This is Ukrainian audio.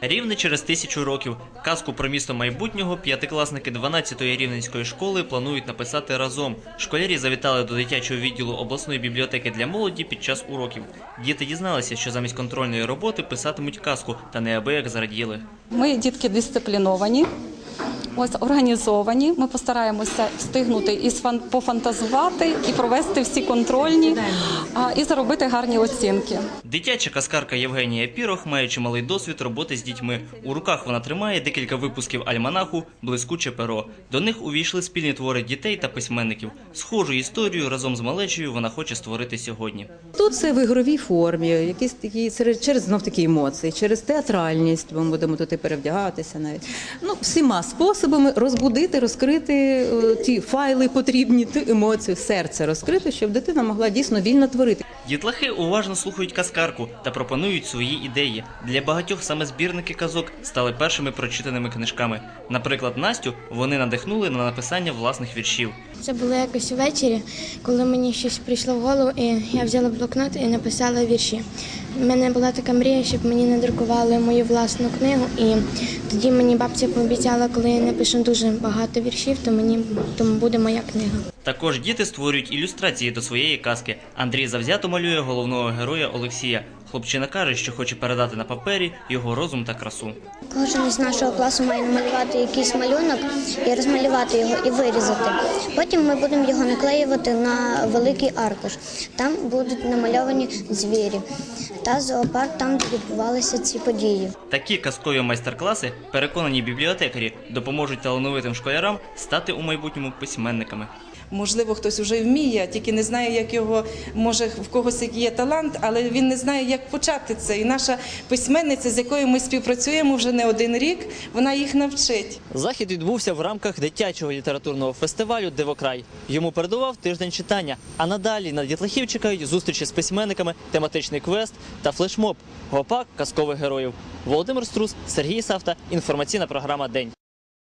Рівне через тисячу років. Казку про місто майбутнього п'ятикласники 12-ї рівненської школи планують написати разом. Школярі завітали до дитячого відділу обласної бібліотеки для молоді під час уроків. Діти дізналися, що замість контрольної роботи писатимуть казку та неабияк зраділи. Ми дітки дисципліновані, ось організовані. Ми постараємося встигнути і пофантазувати, і провести всі контрольні, і заробити гарні оцінки. Дитяча казкарка Євгенія Пірох має чималий досвід роботи з дітьми. У руках вона тримає декілька випусків альманаху Блискуче перо. До них увійшли спільні твори дітей та письменників. Схожу історію разом з малечею вона хоче створити сьогодні. Тут це в ігровій формі, якісь такі через, через знов такі емоції, через театральність. Ми будемо тут і перевдягатися навіть. Ну, всіма способами розбудити, розкрити е, ті файли потрібні, ту емоцію, серце розкрити, щоб дитина могла дійсно вільно творити. Дітлахи уважно слухають казкарку та пропонують свої ідеї. Для багатьох саме збірники казок стали першими прочитаними книжками. Наприклад, Настю вони надихнули на написання власних віршів. Це було якось ввечері, коли мені щось прийшло в голову, і я взяла блокнот і написала вірші. У мене була така мрія, щоб мені надрукували мою власну книгу. І тоді мені бабця пообіцяла, коли я напишу дуже багато віршів, то мені то буде моя книга. Також діти створюють ілюстрації до своєї казки. Андрій завзято малює головного героя Олексія. Хлопчина каже, що хоче передати на папері його розум та красу. Кожен з нашого класу має намалювати якийсь малюнок і розмалювати його і вирізати. Потім ми будемо його наклеювати на великий аркуш. Там будуть намальовані звірі та зоопарк, там де відбувалися ці події. Такі казкові майстер-класи, переконані бібліотекарі, допоможуть талановитим школярам стати у майбутньому письменниками. Можливо, хтось вже вміє, тільки не знає, як його може в когось є талант, але він не знає, як почати це. І наша письменниця, з якою ми співпрацюємо вже не один рік, вона їх навчить. Захід відбувся в рамках дитячого літературного фестивалю Дивокрай. Йому передував тиждень читання. А надалі на дітлахів чекають зустрічі з письменниками, тематичний квест та флешмоб. Гопак казкових героїв. Володимир Струс, Сергій Савта. Інформаційна програма День.